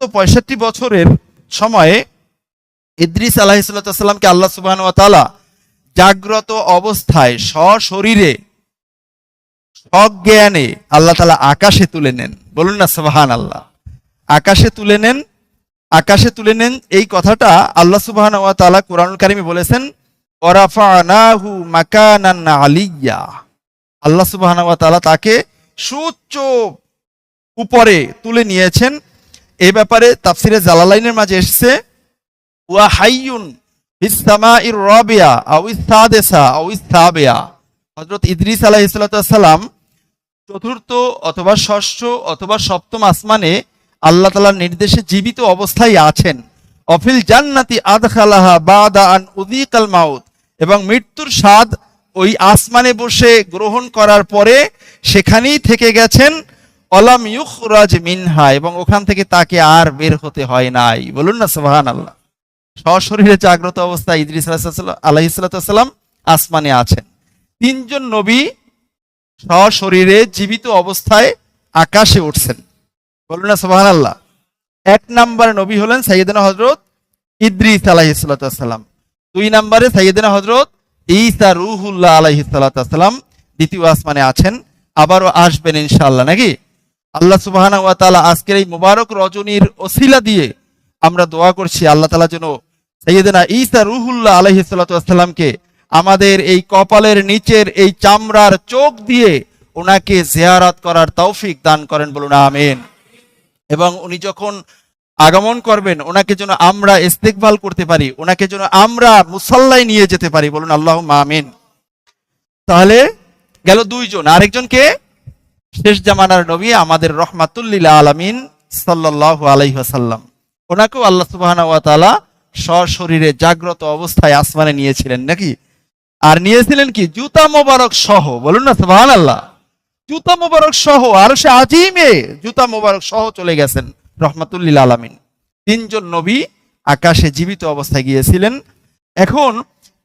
পঁয়ষট্টি বছরের সময়ে ইদ্রিস আলাহিসাল্লামকে আল্লাহ সুবাহ তালা জাগ্রত অবস্থায় সশরীরে, সজ্ঞানে আল্লাহ তালা আকাশে তুলে নেন। বলুন না সুবাহান আল্লাহ আকাশে তুলে নেন, আকাশে তুলে নেন, এই কথাটা আল্লাহ সুবাহ তালা কোরআনুল কারিমে বলেছেন আলিয়া আল্লাহ সুবাহ তালা তাকে সুচ্চ উপরে তুলে নিয়েছেন এ ব্যাপারে তাফসিরে জালালাইনের মাঝে এসছে, ওয়া হাইয়ুন ইসলামা ইর রবিয়া আউ ইসাদেসা আউ ইসাবেয়া হজরত ইদ্রিস আলাইহিসসালাম চতুর্থ অথবা ষষ্ঠ অথবা সপ্তম আসমানে আল্লাহ তালার নির্দেশে জীবিত অবস্থায় আছেন। অফিল জান্নাতি আদখালাহা বাদা আন উদিকাল মাউত। এবং মৃত্যুর স্বাদ ওই আসমানে বসে গ্রহণ করার পরে সেখানেই থেকে গেছেন অলাম ইউখরাজ মিনহা, এবং ওখান থেকে তাকে আর বের হতে হয় নাই। বলুন না সোহান আল্লাহ সশরীরে জাগ্রত অবস্থায় ইদ্রিস আলাইহিসাল্লাম আসমানে আছেন। তিনজন নবী সশরীরে জীবিত অবস্থায় আকাশে উঠছেন। বলুন না সোহান আল্লাহ এক নম্বরে নবী হলেন সাইয়েদনা হজরত ইদ্রিস আলাইহিসাল্লাম দুই নম্বরে সাইয়েদনা হজরত ঈসা রুহুল্লাহ আলাইহিসাল্লাম দ্বিতীয় আসমানে আছেন। আবারও আসবেন ইনশাল্লাহ নাকি? আল্লাহ সুবাহানা ওয়া তাআলা আজকের এই মুবারক রজনীর ওসিলা দিয়ে আমরা দোয়া করছি, আল্লাহ তাআলা যেন সাইয়েদনা ঈসা রুহুল্লাহ আলাইহিসাল্লামকে আমাদের এই কপালের নিচের এই চামড়ার চোখ দিয়ে ওনাকে জিয়ারাত করার তৌফিক দান করেন বলুন, আমিন। এবং উনি যখন আগমন করবেন, ওনাকে যেন আমরা ইস্তেকবাল করতে পারি, ওনাকে যেন আমরা মুসাল্লায় নিয়ে যেতে পারি, বলুন আল্লাহ আমিন। তাহলে গেল দুইজন আরেকজনকে শেষ জামানার নবী আমাদের রহমাতুল্লিল আলামিন সাল্লাল্লাহু আলাইহি ওয়াসাল্লাম। ওনাকেও আল্লাহ সুবহানাহু ওয়া সশরীরে জাগ্রত অবস্থায় আসমানে নিয়েছিলেন নাকি? আর নিয়েছিলেন কি? জুতা মোবারক সহ, বলুন না সুবাহান আল্লাহ জুতা মোবারক সহ, আর সে আজিমে জুতা মোবারক সহ চলে গেছেন রহমাতুল্লিল আলামিন। তিনজন নবী আকাশে জীবিত অবস্থায় গিয়েছিলেন। এখন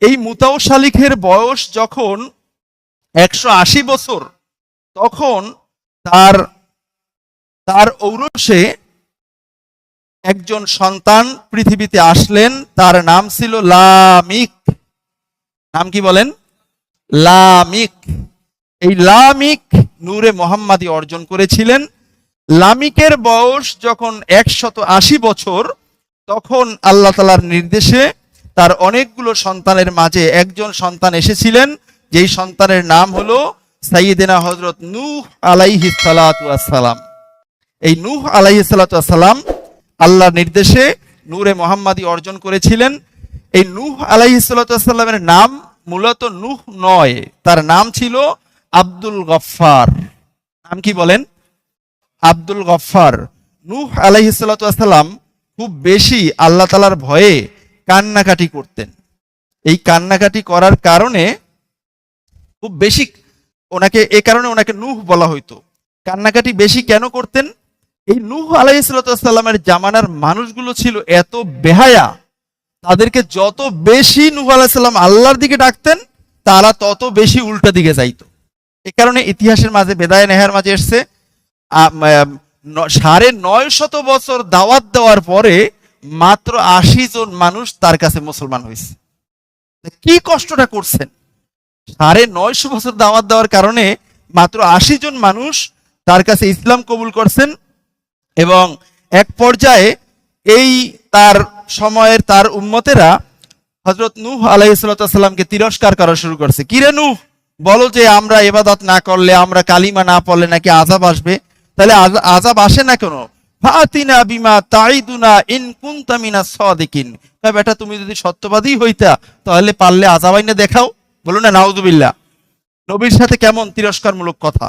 এই মুতাও শালিখের বয়স যখন একশো আশি বছর তখন তার তার ঔরসে একজন সন্তান পৃথিবীতে আসলেন, তার নাম ছিল লামিক। নাম কি বলেন? লামিক। এই লামিক নূরে মোহাম্মাদি অর্জন করেছিলেন। লামিকের বয়স যখন একশত আশি বছর, তখন আল্লাহ তালার নির্দেশে তার অনেকগুলো সন্তানের মাঝে একজন সন্তান এসেছিলেন, যেই সন্তানের নাম হলো সাইয়েদেনা হজরত নূহ আলাইহি সালাম এই নূহ আলাইহি সালাম আল্লাহর নির্দেশে নূরে মোহাম্মাদি অর্জন করেছিলেন। এই নূহ আলাইহি সাল্লামের নাম মূলত নূহ নয়, তার নাম ছিল আব্দুল গফফার। নাম কি বলেন? আব্দুল গফফার। নূহ আলাইহি সাল্লাম খুব বেশি আল্লাহ তালার ভয়ে কান্নাকাটি করতেন। এই কান্নাকাটি করার কারণে খুব বেশি ওনাকে, এ কারণে ওনাকে নূহ বলা হইতো। কান্নাকাটি বেশি কেন করতেন? এই নূহ আলাইসাল্লামের জামানার মানুষগুলো ছিল এত বেহায়া, তাদেরকে যত বেশি নূহ আলাইসাল্লাম আল্লাহর দিকে ডাকতেন, তারা তত বেশি উল্টা দিকে যাইতো। এ কারণে ইতিহাসের মাঝে বেদায় নেহার মাঝে এসছে সাড়ে নয় শত বছর দাওয়াত দেওয়ার পরে মাত্র আশি জন মানুষ তার কাছে মুসলমান হয়েছে। কি কষ্টটা করছেন? সাড়ে নয়শো বছর দাওয়াত দেওয়ার কারণে মাত্র আশি জন মানুষ তার কাছে ইসলাম কবুল করছেন এবং এক পর্যায়ে এই তার সময়ের তার উম্মতেরা হজরত নূহ আলাইসাল্লামকে তিরস্কার করা শুরু করছে। কিরে নূহ? বলো যে আমরা এবাদত না করলে, আমরা কালিমা না পড়লে নাকি আজাব আসবে? তাহলে আজ- আজাব আসে না কেন? ফাতিনা বিমা তাইদুনা ইন কুনতা মিনাস বেটা, তুমি যদি সত্যবাদী হইতা, তাহলে পারলে আজাব আইনে দেখাও। বলুন না, নাউজুবিল্লাহ। নবীর সাথে কেমন তিরস্কারমূলক কথা?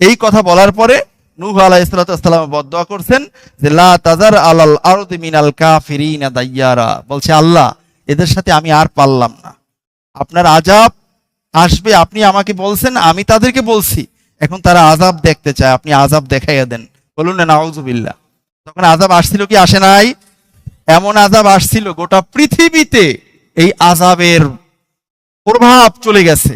এই কথা বলার পরে নূহ আলাইহিসসালাম বদদোয়া করছেন যে, লা তাজার আলাল আরদি মিনাল কাফিরিনা দাইয়ারা। বলছে, আল্লাহ, এদের সাথে আমি আর পারলাম না। আপনার আজাব আসবে, আপনি আমাকে বলছেন, আমি তাদেরকে বলছি। এখন তারা আজাব দেখতে চায়, আপনি আজাব দেখাইয়া দেন। বলুন না, নাউজুবিল্লাহ। তখন আজাব আসছিল কি, আসে নাই? এমন আজাব আসছিল গোটা পৃথিবীতে এই আজাবের প্রভাব চলে গেছে।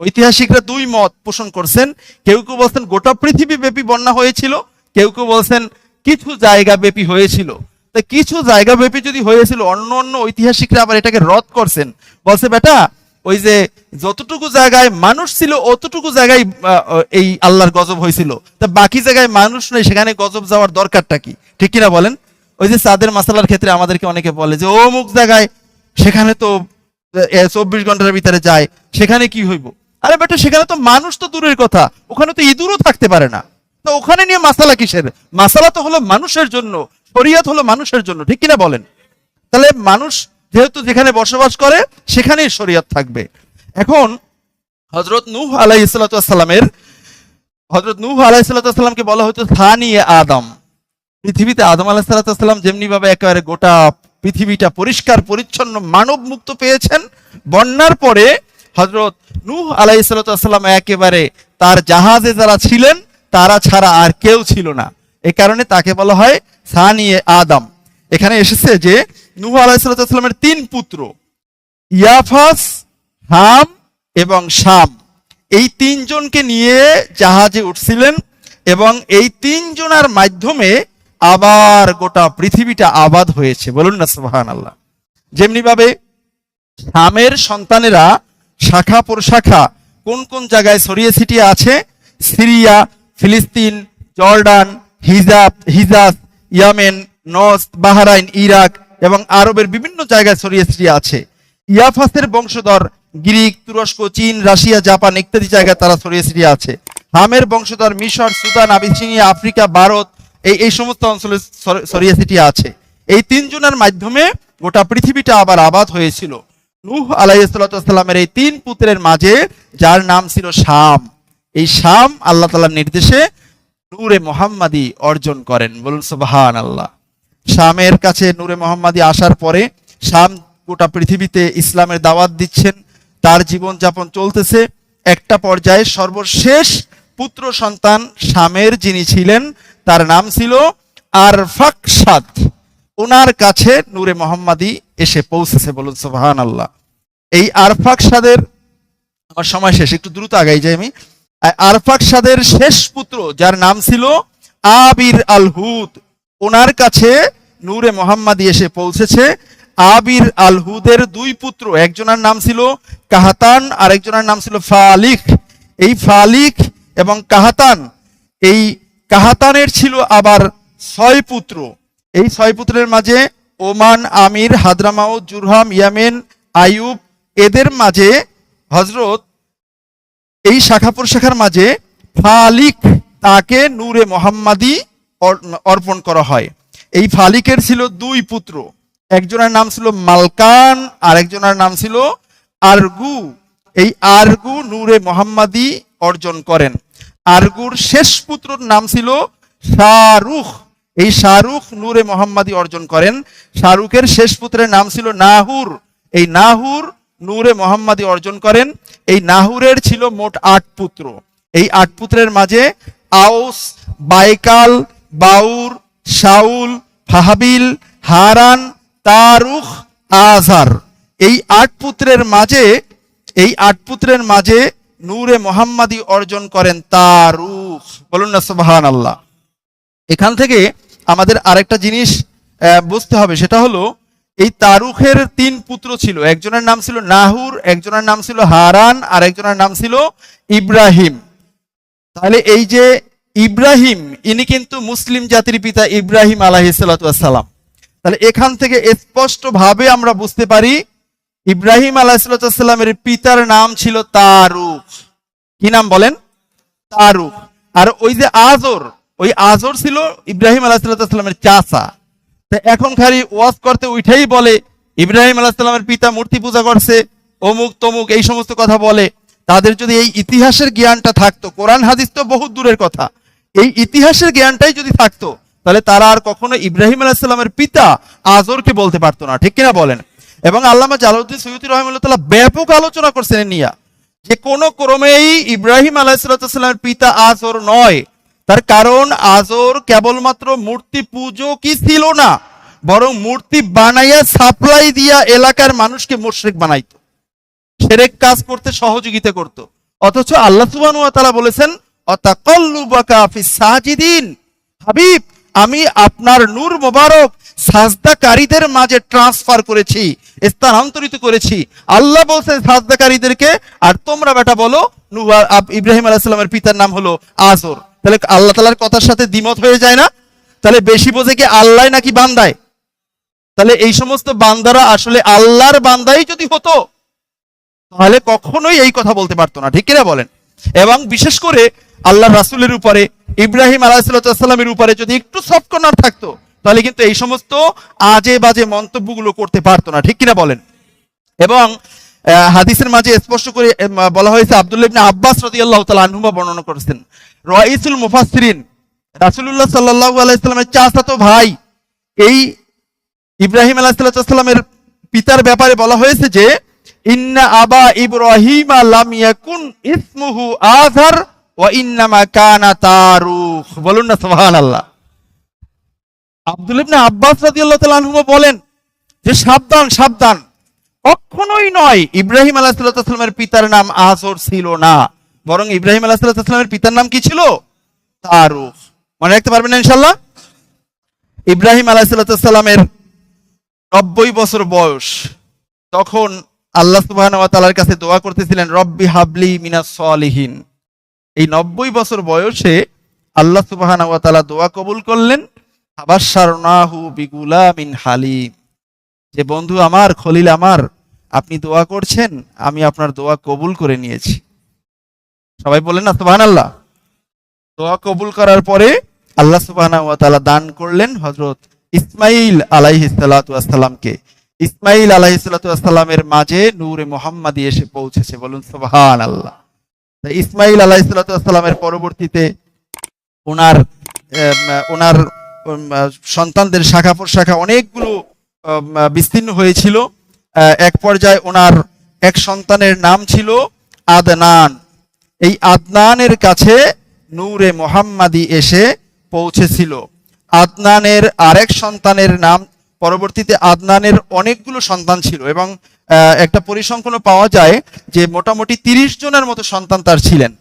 ঐতিহাসিকরা দুই মত পোষণ করছেন। কেউ কেউ বলছেন গোটা পৃথিবী ব্যাপী বন্যা হয়েছিল, কেউ কেউ বলছেন কিছু জায়গা ব্যাপী হয়েছিল। তা কিছু জায়গা ব্যাপী যদি হয়েছিল, অন্য অন্য ঐতিহাসিকরা আবার এটাকে রদ করছেন। বলছে, বেটা, ওই যে যতটুকু জায়গায় মানুষ ছিল, অতটুকু জায়গায় এই আল্লাহর গজব হয়েছিল। তা বাকি জায়গায় মানুষ নেই, সেখানে গজব যাওয়ার দরকারটা কি? ঠিক কিনা বলেন? ওই যে চাঁদের মাসালার ক্ষেত্রে আমাদেরকে অনেকে বলে যে, অমুক জায়গায় সেখানে তো চব্বিশ ঘণ্টার ভিতরে যায়, সেখানে কি হইব? আরে বেটা, সেখানে তো মানুষ তো দূরের কথা, ওখানে তো ইঁদুরও থাকতে পারে না। তো ওখানে নিয়ে মাসালা কিসের? মাসালা তো হলো মানুষের জন্য, শরিয়াত হলো মানুষের জন্য, ঠিক কিনা বলেন? তাহলে মানুষ যেহেতু যেখানে বসবাস করে, সেখানেই শরিয়ত থাকবে। এখন হজরত নূহ আলাই সালামের হজরত নূহ আলাই সালামকে বলা হতো স্থানীয় আদম। পৃথিবীতে আদম আলাহ সাল্লাম যেমনি ভাবে একেবারে গোটা পৃথিবীটা পরিষ্কার, পরিচ্ছন্ন মানব মুক্ত পেয়েছেন। বন্যার পরে হজরত নূহ আলাই সাল্লাম একেবারে তার জাহাজে যারা ছিলেন, তারা ছাড়া আর কেউ ছিল না। এ কারণে তাকে বলা হয় সানিয়ে আদম। এখানে এসেছে যে নূহ আলাই সাল্লামের তিন পুত্র, ইয়াফাস, হাম এবং শাম। এই তিনজনকে নিয়ে জাহাজে উঠছিলেন এবং এই তিনজনার মাধ্যমে আবার গোটা পৃথিবীটা আবাদ হয়েছে। বলুন না সুবাহান আল্লাহ যেমনি ভাবে শামের সন্তানেরা শাখা প্রশাখা কোন কোন জায়গায় ছড়িয়ে ছিটিয়ে আছে? সিরিয়া, ফিলিস্তিন, জর্ডান, হিজাব, হিজাজ, ইয়ামেন, নস, বাহারাইন, ইরাক এবং আরবের বিভিন্ন জায়গায় ছড়িয়ে ছিটিয়ে আছে। ইয়াফাসের বংশধর গ্রিক, তুরস্ক, চীন, রাশিয়া, জাপান ইত্যাদি জায়গায় তারা ছড়িয়ে ছিটিয়ে আছে। হামের বংশধর মিশর, সুদান, আবিসিনিয়া, আফ্রিকা, ভারত এই এই সমস্ত অঞ্চলে সরিয়াসিটি আছে। এই তিনজনের মাধ্যমে গোটা পৃথিবীটা আবার আবাদ হয়েছিল। নূহ আলাইসাল্লামের এই তিন পুত্রের মাঝে যার নাম ছিল শাম। এই শাম আল্লাহ তালার নির্দেশে নূরে মোহাম্মদী অর্জন করেন। বলুন সুবাহান আল্লাহ শামের কাছে নূরে মোহাম্মদী আসার পরে শাম গোটা পৃথিবীতে ইসলামের দাওয়াত দিচ্ছেন। তার জীবন যাপন চলতেছে। একটা পর্যায়ে সর্বশেষ পুত্র সন্তান শামের যিনি ছিলেন তার নাম ছিল আরফাকসাদ ওনার কাছে নূরে মোহাম্মদী এসে পৌঁছেছে বলুন সুবহান আল্লাহ এই আরফাকসাদের আমার সময় শেষ, একটু দ্রুত আগাই যাই আমি। আরফাকসাদের শেষ পুত্র, যার নাম ছিল আবির আল হুদ ওনার কাছে নূরে মোহাম্মদী এসে পৌঁছেছে। আবির আল হুদের দুই পুত্র, একজনের নাম ছিল কাহাতান আর একজনের নাম ছিল ফালিক এই ফালিক এবং কাহাতান, এই কাহাতানের ছিল আবার ছয় পুত্র। এই ছয় পুত্রের মাঝে Oman, Amir Hadramaut Jurham, Yemen, Ayub, এদের মাঝে হজরত এই শাখা প্রশাখার মাঝে ফালিক তাকে নূরে মোহাম্মদী অর- অর্পণ করা হয়। এই ফালিকের ছিল দুই পুত্র। একজনের নাম ছিল মালকান আর একজনের নাম ছিল আরগু। এই আরগু নূরে মোহাম্মদী অর্জন করেন। আরগুর শেষ পুত্রর নাম ছিল শাহরুখ। এই শাহরুখ নূরে মোহাম্মদী অর্জন করেন। শাহরুখের শেষ পুত্রের নাম ছিল নাহুর। এই নাহুর নূরে মোহাম্মদী অর্জন করেন। এই নাহুরের ছিল মোট আট পুত্র। এই আট পুত্রের মাঝে আউস, বাইকাল, বাউর, শাউল, ফাহাবিল, হারান, তারুখ, আজার। এই আট পুত্রের মাঝে, এই আট পুত্রের মাঝে নূরে মোহাম্মদী অর্জন করেন তারুখ বলুন না সুবহান আল্লাহ এখান থেকে আমাদের আরেকটা জিনিস বুঝতে হবে, সেটা হলো, এই তারুখের তিন পুত্র ছিল। একজনের নাম ছিল নাহুর, একজনের নাম ছিল হারান, আর একজনের নাম ছিল ইব্রাহিম। তাহলে এই যে ইব্রাহিম, ইনি কিন্তু মুসলিম জাতির পিতা ইব্রাহিম আলাহিসাল্লাম তাহলে এখান থেকে স্পষ্ট ভাবে আমরা বুঝতে পারি ইব্রাহিম আলাহিসাল্লামের পিতার নাম ছিল তারুক। কি নাম বলেন? তারুক। আর ওই যে আজর, ওই আজর ছিল ইব্রাহিম আলাহিসাল্লামের চাচা। তা এখন খালি ওয়াজ করতে উঠেই বলে, ইব্রাহিম আলাহিসাল্লামের পিতা মূর্তি পূজা করছে, অমুক তমুক এই সমস্ত কথা বলে। তাদের যদি এই ইতিহাসের জ্ঞানটা থাকতো, কোরআন হাদিস তো বহুত দূরের কথা। এই ইতিহাসের জ্ঞানটাই যদি থাকতো, তাহলে তারা আর কখনো ইব্রাহিম আলাহিসাল্লামের পিতা আজরকে বলতে পারতো না, ঠিক কিনা বলেন? এবং আল্লামা জালাউদ্দিন সৈয়দ রহমুল্লাহ ব্যাপক আলোচনা করছেন নিয়ে। যে কোনো ক্রমেই ইব্রাহিম আলাহিসাল্লামের পিতা আজর নয়। তার কারণ আজর কেবলমাত্র মূর্তি পুজো কি ছিল না, বরং মূর্তি বানাইয়া সাপ্লাই দিয়া এলাকার মানুষকে মুশরিক বানাইতো। সেরেক কাজ করতে সহযোগিতা করত। অথচ আল্লাহ ওয়া বলেছেন, অতাকাল্লুবাকা ফিস সাজিদিন। হাবিব, আমি আপনার নূর মোবারক সাজদাকারীদের মাঝে ট্রান্সফার করেছি, স্থানান্তরিত করেছি। আল্লাহ বলছেন সাজদাকারীদেরকে, আর তোমরা বেটা বলো ইব্রাহিম আলাইসাল্লামের পিতার নাম হলো আজর। তাহলে আল্লাহ তালার কথার সাথে দ্বিমত হয়ে যায় না? তাহলে বেশি বোঝে কি আল্লাহ নাকি বান্দায়? তাহলে এই সমস্ত বান্দারা আসলে আল্লাহর বান্দাই যদি হতো, তাহলে কখনোই এই কথা বলতে পারতো না। ঠিক কিনা বলেন? এবং বিশেষ করে আল্লাহ রাসুলের উপরে, ইব্রাহিম আলাহিসাল্লামের উপরে যদি একটু সফট কর্নার থাকতো তাহলে কিন্তু এই সমস্ত আজে বাজে মন্তব্যগুলো করতে পারতো না, ঠিক কিনা বলেন? এবং হাদিসের মাঝে স্পষ্ট করে বলা হয়েছে আব্দুল্লাহ ইবনে আব্বাস রাদিয়াল্লাহু তাআলা আনহুমা বর্ণনা করেছেন, রাইসুল মুফাসসিরিন রাসূলুল্লাহ সাল্লাল্লাহু আলাইহি সাল্লামের চাচাতো ভাই, এই ইব্রাহিম আলাইহিসসালামের পিতার ব্যাপারে বলা হয়েছে যে, ইন্না আবা ইব্রাহিম লাম ইয়াকুন ইসমুহু আযার ওয়া ইন্নামা কানা তারুখ বলুন না সুবহানাল্লাহ। আব্দুল ইবনে আব্বাস রাদিয়াল্লাহু তাআলা আনহু বলেন যে সাবধান সাবধান। কখনোই নয় ইব্রাহিম আলাহিসাল্লামের পিতার নাম আজর ছিল না। বরং ইব্রাহিম আলাহিসাল্লামের পিতার নাম কি ছিল? তারুখ মনে রাখতে পারবেন না ইনশাল্লাহ ইব্রাহিম আলাহিসাল্লামের নব্বই বছর বয়স। তখন আল্লাহ সুবাহ তালার কাছে দোয়া করতেছিলেন, রব্বি হাবলি মিনাস সলিহীন। এই নব্বই বছর বয়সে আল্লাহ সুবাহ দোয়া কবুল করলেন। মিন হালিম। যে বন্ধু আমার, খলিল আমার, আপনি দোয়া করছেন, আমি আপনার দোয়া কবুল করে নিয়েছি। সবাই বলেন না সুবাহ আল্লাহ দোয়া কবুল করার পরে আল্লাহ সুবাহ দান করলেন হজরত ইসমাইল আলাইহিসালামকে ইসমাইল আলাইহিসালামের মাঝে নূরে মোহাম্মদী এসে পৌঁছেছে, বলুন সুবহান আল্লাহ ইসমাইল আলাইহিসালামের পরবর্তীতে ওনার ওনার সন্তানদের শাখা প্রশাখা অনেকগুলো বিস্তীর্ণ হয়েছিল। এক পর্যায়ে ওনার এক সন্তানের নাম ছিল আদনান। এই আদনানের কাছে নূরে মোহাম্মাদি এসে পৌঁছেছিল। আদনানের আরেক সন্তানের নাম, পরবর্তীতে আদনানের অনেকগুলো সন্তান ছিল এবং একটা পরিসংখ্যানও পাওয়া যায় যে মোটামুটি তিরিশ জনের মতো সন্তান তার ছিলেন।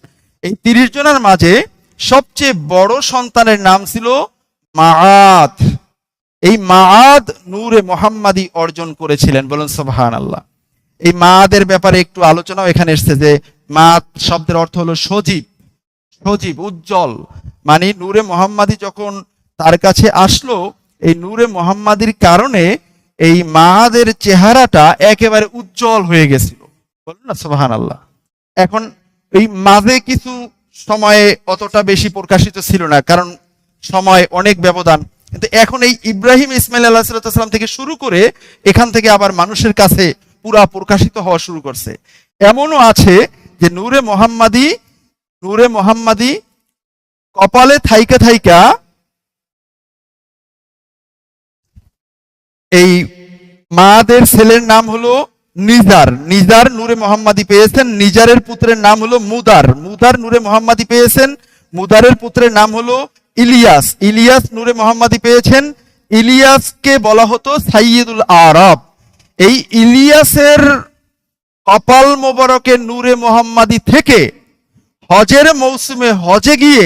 এই তিরিশ জনের মাঝে সবচেয়ে বড় সন্তানের নাম ছিল মাআদ। এই মাআদ নূরে মোহাম্মাদি অর্জন করেছিলেন, বলুন সুবহান আল্লাহ এই মাদের ব্যাপারে একটু আলোচনাও এখানে এসছে যে মাদ শব্দের অর্থ হলো সজীব সজীব, উজ্জ্বল। মানে নূরে মোহাম্মাদি যখন তার কাছে আসলো, এই নূরে মোহাম্মাদির কারণে এই মাদের চেহারাটা একেবারে উজ্জ্বল হয়ে গেছিল। বলুন না সুবহান আল্লাহ এখন এই মাঝে কিছু সময়ে অতটা বেশি প্রকাশিত ছিল না, কারণ সময় অনেক ব্যবধান। কিন্তু এখন এই ইব্রাহিম ইসমাইল আল্লাহ সাল্লাম থেকে শুরু করে এখান থেকে আবার মানুষের কাছে পুরা প্রকাশিত হওয়া শুরু করছে। এমনও আছে যে নূরে মোহাম্মাদি নূরে মোহাম্মাদি কপালে থাইকা থাইকা এই মাদের ছেলের নাম হলো নিজার। নিজার নূরে মোহাম্মদি পেয়েছেন, নিজারের পুত্রের নাম হলো মুদার। মুদার নূরে মোহাম্মদি পেয়েছেন, মুদারের পুত্রের নাম হলো ইলিয়াস ইলিয়াস নূরে মোহাম্মদি পেয়েছেন। ইলিয়াসকে বলা হতো সাইয়দুল আরব। এই ইলিয়াসের কপাল মোবারকের নূরে মোহাম্মদি থেকে হজের মৌসুমে হজে গিয়ে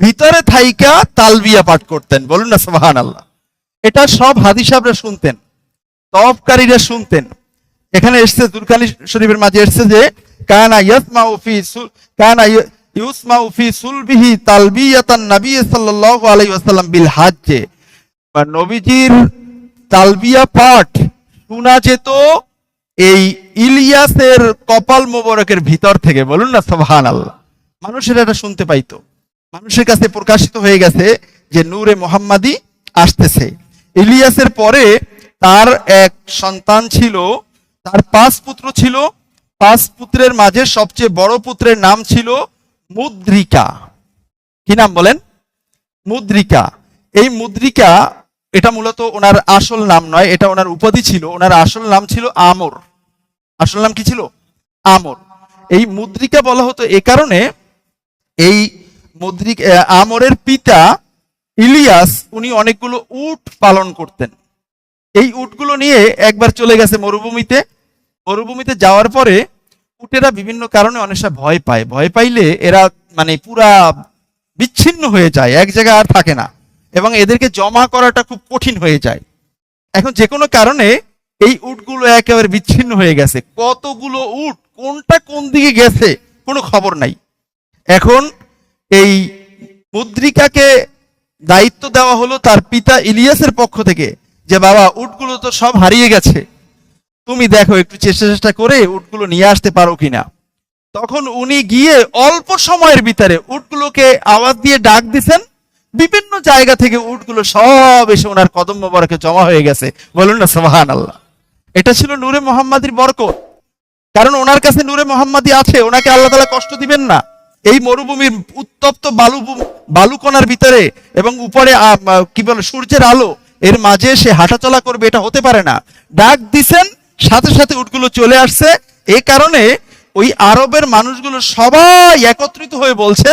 ভিতরে থাইকা তালবিয়া পাঠ করতেন। বলুন না সোহান আল্লাহ এটা সব হাদিস সাহেবরা শুনতেন তফকারীরা শুনতেন। এখানে এসছে দুরকানি শরীফের মাঝে এসছে যে, কানা ইয়াসমা ফি সুল কানা সুলবিহি তালবিয়া পাঠ যেত এই ইলিয়াসের কপাল মোবারকের ভিতর থেকে, বলুন না সুবহান আল্লাহ মানুষের এটা শুনতে পাইতো। মানুষের কাছে প্রকাশিত হয়ে গেছে যে নূরে মোহাম্মদি আসতেছে। ইলিয়াসের পরে তার এক সন্তান ছিল, তার পাঁচ পুত্র ছিল। পাঁচ পুত্রের মাঝে সবচেয়ে বড় পুত্রের নাম ছিল মুদ্রিকা। কি নাম বলেন? মুদ্রিকা। এই মুদ্রিকা, এটা মূলত ওনার আসল নাম নয়, এটা ওনার উপাধি ছিল। ওনার আসল নাম ছিল আমর। আসল নাম কি ছিল? আমর। এই মুদ্রিকা বলা হতো এ কারণে এই মুদ্রিক আমরের পিতা ইলিয়াস, উনি অনেকগুলো উট পালন করতেন। এই উটগুলো নিয়ে একবার চলে গেছে মরুভূমিতে। মরুভূমিতে যাওয়ার পরে উটেরা বিভিন্ন কারণে অনেক সময় ভয় পায়। ভয় পাইলে এরা মানে পুরা বিচ্ছিন্ন হয়ে যায়, এক জায়গায় আর থাকে না। এবং এদেরকে জমা করাটা খুব কঠিন হয়ে যায়। এখন যে কোনো কারণে এই উটগুলো একেবারে বিচ্ছিন্ন হয়ে গেছে। কতগুলো উট, কোনটা কোন দিকে গেছে, কোনো খবর নাই। এখন এই মুদ্রিকাকে দায়িত্ব দেওয়া হলো তার পিতা ইলিয়াসের পক্ষ থেকে যে, বাবা, উটগুলো তো সব হারিয়ে গেছে। তুমি দেখো একটু চেষ্টা চেষ্টা করে উটগুলো নিয়ে আসতে পারো কিনা। তখন উনি গিয়ে অল্প সময়ের ভিতরে উটগুলোকে আওয়াজ দিয়ে ডাক দিছেন। বিভিন্ন জায়গা থেকে উটগুলো সব এসে ওনার কদম মোবারকে জমা হয়ে গেছে। বলুন না সোহান আল্লাহ এটা ছিল নূরে মোহাম্মদীর বরকত। কারণ ওনার কাছে নূরে মোহাম্মদী আছে, ওনাকে আল্লাহ তালা কষ্ট দিবেন না। এই মরুভূমির উত্তপ্ত বালু বালুকণার ভিতরে এবং উপরে কি বলে, সূর্যের আলো, এর মাঝে সে হাঁটাচলা করবে, এটা হতে পারে না। ডাক দিছেন সাথে সাথে উটগুলো চলে আসছে। এই কারণে ওই আরবের মানুষগুলো সবাই একত্রিত হয়ে বলছে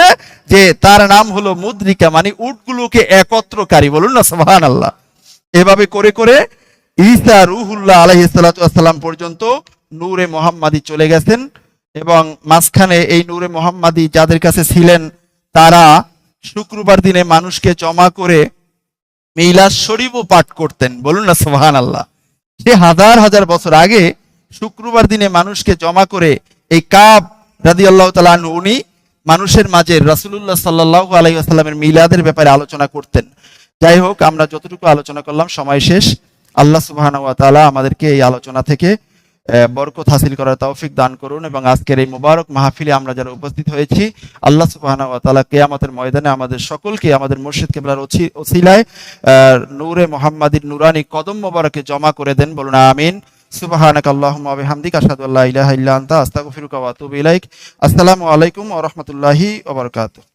যে তার নাম হলো মুদ্রিকা মানে উটগুলোকে একত্রকারী বলুন না সোহান আল্লাহ এভাবে করে করে ঈসা রুহুল্লাহ আলহিসাল্লাম পর্যন্ত নূরে মোহাম্মদী চলে গেছেন এবং মাঝখানে এই নূরে মোহাম্মাদি যাদের কাছে ছিলেন, তারা শুক্রবার দিনে মানুষকে জমা করে মিলাদ শরীফও পাঠ করতেন, বলুন না সোহান আল্লাহ সে হাজার হাজার বছর আগে শুক্রবার দিনে মানুষকে জমা করে এই কাব রাদি আল্লাহ তালু উনি মানুষের মাঝে রাসুলুল্লাহ সাল্লাহ আলাইসাল্লামের মিলাদের ব্যাপারে আলোচনা করতেন। যাই হোক, আমরা যতটুকু আলোচনা করলাম, সময় শেষ। আল্লাহ সুবাহ আমাদেরকে এই আলোচনা থেকে বরকত হাসিল করার তৌফিক দান করুন এবং আজকের এই মুবারক মাহফিলে আমরা যারা উপস্থিত হয়েছি, আল্লাহ সুবাহ কেয়ামতের ময়দানে আমাদের সকলকে, আমাদের মুর্শিদ কেবলার ওসিলায় নূরে মোহাম্মদীর নুরানি কদম মোবারকে জমা করে দেন, বলুন আমিন। সুবহানাক আল্লাহুম্মা বিহামদিকা, আশহাদু আল্লা ইলাহা ইলাইক। আসসালামু আলাইকুম ওয়া রাহমাতুল্লাহি